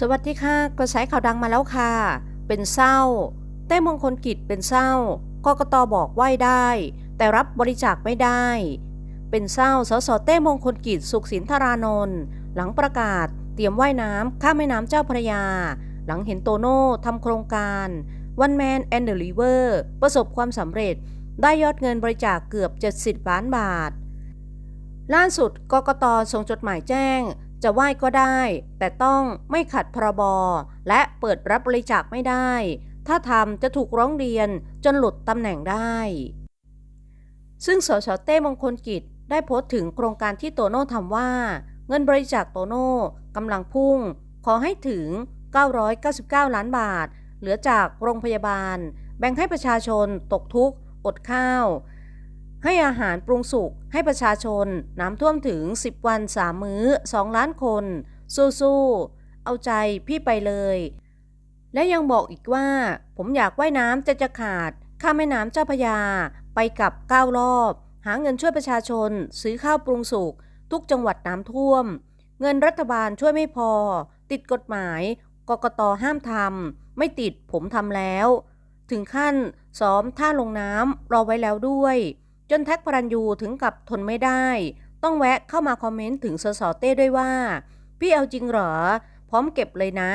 สวัสดีค่ะ กระแสข่าวดังมาแล้วค่ะ เป็นเศร้า เต้มงคลกิจเป็นเศร้ากกตบอกไหวได้ แต่รับบริจาคไม่ได้ เป็นเศร้าสสเต้มงคลกิจสุขสินธารานนท์หลังประกาศ เตรียมว่ายน้ำข้ามแม่น้ำเจ้าพระยา หลังเห็นโตโน่ทำโครงการ One Man and the River ประสบความสำเร็จ ได้ยอดเงินบริจาคเกือบ 70ล้านบาท ล่าสุดกกตส่งจดหมายแจ้ง จะไหว้ก็ได้ แต่ต้องไม่ขัดพรบและเปิดรับบริจาคไม่ได้ ถ้าทำจะถูกร้องเรียนจนหลุดตำแหน่งได้ ซึ่งสสเต้มงคลกิจได้โพสต์ถึงโครงการที่โตโน่ทำว่า เงินบริจาคโตโน่กำลังพุ่ง ขอให้ถึง 999 ล้านบาท เหลือจากโรงพยาบาล แบ่งให้ประชาชนตกทุกข์ อดข้าว ให้อาหารปรุงสุกให้ประชาชน น้ำท่วมถึง 10 วัน3มื้อ 2 ล้านคน สู้ๆ เอาใจพี่ไปเลย และยังบอกอีกว่า ผมอยากว่ายน้ำจะจะขาด ข้ามแม่น้ำเจ้าพยา ไปกับ9รอบ หาเงินช่วยประชาชน ซื้อข้าวปรุงสุกทุกจังหวัดน้ำท่วม เงินรัฐบาลช่วยไม่พอ ติดกฎหมายกกตห้ามทำไม่ติดผมทำแล้ว ถึงขั้นซ้อมท่าลงน้ำรอไว้แล้วด้วย จนแท็กพระรันยูถึงกับทนไม่ได้ ต้องแวะเข้ามาคอมเมนต์ถึงสสเต้ด้วยว่า พี่เอาจริงเหรอ พร้อมเก็บเลยนะ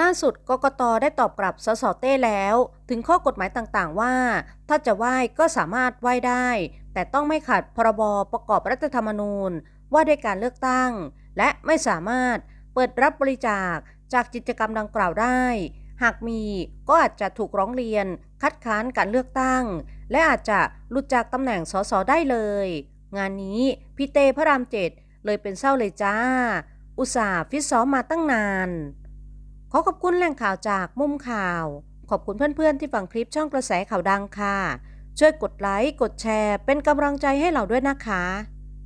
ล่าสุดกกตได้ตอบกลับสสเต้แล้ว ถึงข้อกฎหมายต่างๆว่า ถ้าจะไหว้ก็สามารถไหว้ได้ แต่ต้องไม่ขัดพรบประกอบรัฐธรรมนูญ ว่าด้วยการเลือกตั้ง และไม่สามารถเปิดรับบริจาคจากกิจกรรมดังกล่าวได้ หากมีก็อาจจะถูกร้องเรียน คัดค้านการเลือกตั้ง และอาจจะหลุดจากตำแหน่งสสได้เลย งานนี้พี่เต้พระรามเจ็ดเลยเป็นเศร้าเลยจ้า อุตส่าห์ฟิตซ้อมมาตั้งนาน ขอขอบคุณแหล่งข่าวจากมุมข่าว ขอบคุณเพื่อนๆที่ฟังคลิปช่องกระแสข่าวดังค่ะ ช่วยกดไลค์ กดแชร์ เป็นกำลังใจให้เราด้วยนะคะ